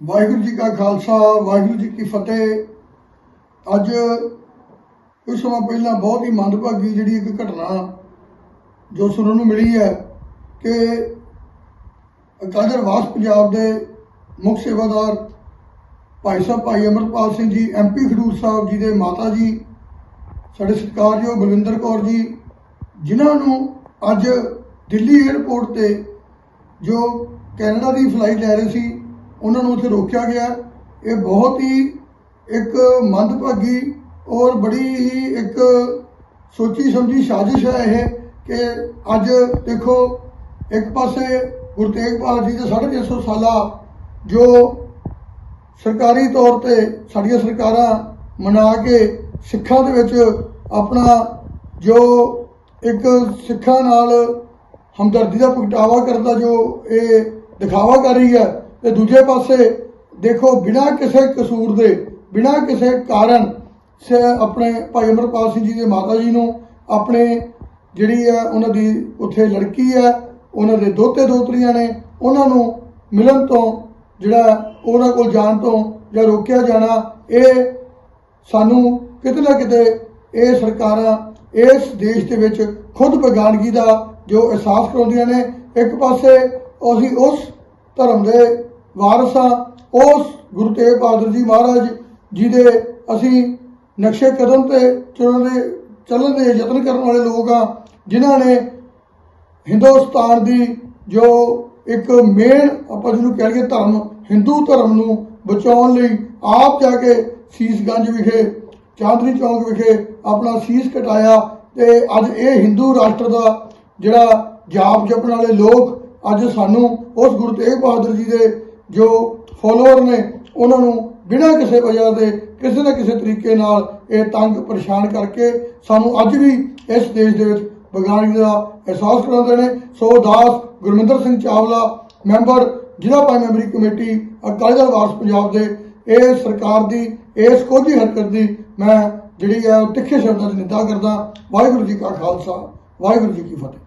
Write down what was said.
ਵਾਹਿਗੁਰੂ ਜੀ ਕਾ ਖਾਲਸਾ, ਵਾਹਿਗੁਰੂ ਜੀ ਕੀ ਫਤਿਹ। ਅੱਜ ਕੁਝ ਸਮਾਂ ਪਹਿਲਾਂ ਬਹੁਤ ਹੀ ਮੰਦਭਾਗੀ ਜਿਹੜੀ ਇੱਕ ਘਟਨਾ ਜੋ ਸੁਣਨ ਨੂੰ ਮਿਲੀ ਹੈ ਕਿ ਅਕਾਦਰ ਵਾਸ ਪੰਜਾਬ ਦੇ ਮੁੱਖ ਸੇਵਾਦਾਰ ਭਾਈ ਸਾਹਿਬ ਭਾਈ ਅਮਰਪਾਲ ਸਿੰਘ ਜੀ ਐਮਪੀ ਖਡੂਰ ਸਾਹਿਬ ਜੀ ਦੇ ਮਾਤਾ ਜੀ, ਸਾਡੇ ਸਤਿਕਾਰਯੋਗ ਬਲਵਿੰਦਰ ਕੌਰ ਜੀ, ਜਿਨ੍ਹਾਂ ਨੂੰ ਅੱਜ ਦਿੱਲੀ 에ਅਰਪੋਰਟ ਤੇ ਜੋ ਕੈਨੇਡਾ ਦੀ ਫਲਾਈਟ ਲੈ ਰਹੇ ਸੀ ਉਹਨਾਂ ਨੂੰ ਉੱਥੇ ਰੋਕਿਆ ਗਿਆ। ਇਹ ਬਹੁਤ ਹੀ ਇੱਕ ਮੰਦਭਾਗੀ ਔਰ ਬੜੀ ਹੀ ਇੱਕ ਸੋਚੀ ਸਮਝੀ ਸਾਜ਼ਿਸ਼ ਹੈ ਇਹ ਕਿ ਅੱਜ ਦੇਖੋ, ਇੱਕ ਪਾਸੇ ਗੁਰੂ ਤੇਗ ਬਹਾਦਰ ਜੀ ਦੇ 350 ਸਾਲਾ ਜੋ ਸਰਕਾਰੀ ਤੌਰ ਤੇ ਸਾਡੀਆਂ ਸਰਕਾਰਾਂ ਮਨਾ ਕੇ ਸਿੱਖਾਂ ਦੇ ਵਿੱਚ ਆਪਣਾ ਜੋ ਇੱਕ ਸਿੱਖਾਂ ਨਾਲ ਹਮਦਰਦੀ ਦਾ ਪ੍ਰਗਟਾਵਾ ਕਰਨ ਦਾ ਜੋ ਇਹ ਦਿਖਾਵਾ ਕਰ ਰਹੀ ਹੈ ਤੇ ਦੂਜੇ ਪਾਸੇ ਦੇਖੋ, ਬਿਨਾਂ ਕਿਸੇ ਕਸੂਰ ਦੇ, ਬਿਨਾਂ ਕਿਸੇ ਕਾਰਨ ਸ ਆਪਣੇ ਭਾਈ ਅਮਰਪਾਲ ਸਿੰਘ ਜੀ ਦੇ ਮਾਤਾ ਜੀ ਨੂੰ ਆਪਣੇ ਜਿਹੜੀ ਹੈ ਉਹਨਾਂ ਦੀ ਉੱਥੇ ਲੜਕੀ ਹੈ, ਉਹਨਾਂ ਦੇ ਦੋਤੇ ਦੋਤਰੀਆਂ ਨੇ ਉਹਨਾਂ ਨੂੰ ਮਿਲਣ ਤੋਂ ਜਿਹੜਾ ਉਹਨਾਂ ਕੋਲ ਜਾਣ ਤੋਂ ਜਾਂ ਰੋਕਿਆ ਜਾਣਾ, ਇਹ ਸਾਨੂੰ ਕਿਤੇ ਨਾ ਕਿਤੇ ਇਹ ਸਰਕਾਰਾਂ ਇਸ ਦੇਸ਼ ਦੇ ਵਿੱਚ ਖੁਦ ਬੇਗਾਨਗੀ ਦਾ ਜੋ ਅਹਿਸਾਸ ਕਰਾਉਂਦੀਆਂ ਨੇ, ਇੱਕ ਪਾਸੇ ਅਸੀਂ ਉਸ ਧਰਮ ਦੇ ਵਾਰਸ ਹਾਂ ਉਸ ਗੁਰੂ ਤੇਗ ਬਹਾਦਰ ਜੀ ਮਹਾਰਾਜ ਜੀ ਦੇ ਅਸੀਂ ਨਕਸ਼ੇ ਕਦਮ ਤੇ ਚੱਲਣ ਦੇ ਚੱਲਣ ਦੇ ਯਤਨ ਕਰਨ ਵਾਲੇ ਲੋਕ ਆ, ਜਿਨ੍ਹਾਂ ਨੇ ਹਿੰਦੁਸਤਾਨ ਦੀ ਜੋ ਇੱਕ ਮੇਨ ਆਪਾਂ ਜਿਹਨੂੰ ਕਹਿ ਲਈਏ ਧਰਮ, ਹਿੰਦੂ ਧਰਮ ਨੂੰ ਬਚਾਉਣ ਲਈ ਆਪ ਜਾ ਕੇ ਸੀਸਗੰਜ ਵਿਖੇ, ਚਾਂਦਨੀ ਚੌਂਕ ਵਿਖੇ ਆਪਣਾ ਸੀਸ ਕਟਾਇਆ ਤੇ ਅੱਜ ਇਹ ਹਿੰਦੂ ਰਾਸ਼ਟਰ ਦਾ ਜਿਹੜਾ ਜਾਪ ਜਪਣ ਵਾਲੇ ਲੋਕ ਅੱਜ ਸਾਨੂੰ ਉਸ ਗੁਰੂ ਤੇਗ ਬਹਾਦਰ ਜੀ ਦੇ ਜੋ ਫੋਲੋਅਰ ਨੇ ਉਹਨਾਂ ਨੂੰ ਬਿਨਾਂ ਕਿਸੇ ਵਜ੍ਹਾ ਦੇ ਕਿਸੇ ਨਾ ਕਿਸੇ ਤਰੀਕੇ ਨਾਲ ਇਹ ਤੰਗ ਪਰੇਸ਼ਾਨ ਕਰਕੇ ਸਾਨੂੰ ਅੱਜ ਵੀ ਇਸ ਦੇਸ਼ ਦੇ ਵਿੱਚ ਵਿਗਿਆਨਿਕ ਦਾ ਅਹਿਸਾਸ ਕਰਾਉਂਦੇ ਨੇ। ਸੋ ਦਾਸ ਗੁਰਮਿੰਦਰ ਸਿੰਘ ਚਾਵਲਾ, ਮੈਂਬਰ, ਜ਼ਿਲ੍ਹਾ ਪੰਜ ਮੈਂਬਰੀ ਕਮੇਟੀ, ਅਕਾਲੀ ਦਲ ਵਾਰਸ ਪੰਜਾਬ ਦੇ, ਇਹ ਸਰਕਾਰ ਦੀ, ਇਸ ਕੋਝੀ ਹਰਕਤ ਦੀ ਮੈਂ ਜਿਹੜੀ ਹੈ ਉਹ ਤਿੱਖੇ ਸ਼ਬਦਾਂ 'ਚ ਨਿੰਦਾ ਕਰਦਾ। ਵਾਹਿਗੁਰੂ ਜੀ ਕਾ ਖਾਲਸਾ, ਵਾਹਿਗੁਰੂ ਜੀ ਕੀ ਫਤਿਹ।